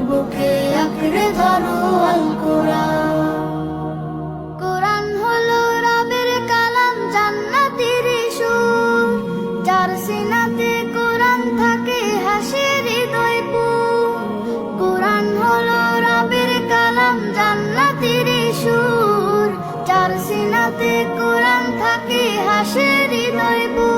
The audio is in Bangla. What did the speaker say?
বুকে আঁকড়ে ধরো আল কোরআন। হলো রবের কালাম, জান্নাতের সুর। যার সিনাতে কোরআন থাকে হাসে হৃদয় কোরআন হলো রবের কালাম, জান্নাতের সুর। যার সিনাতে কোরআন থাকে হাসে হৃদয় পুর।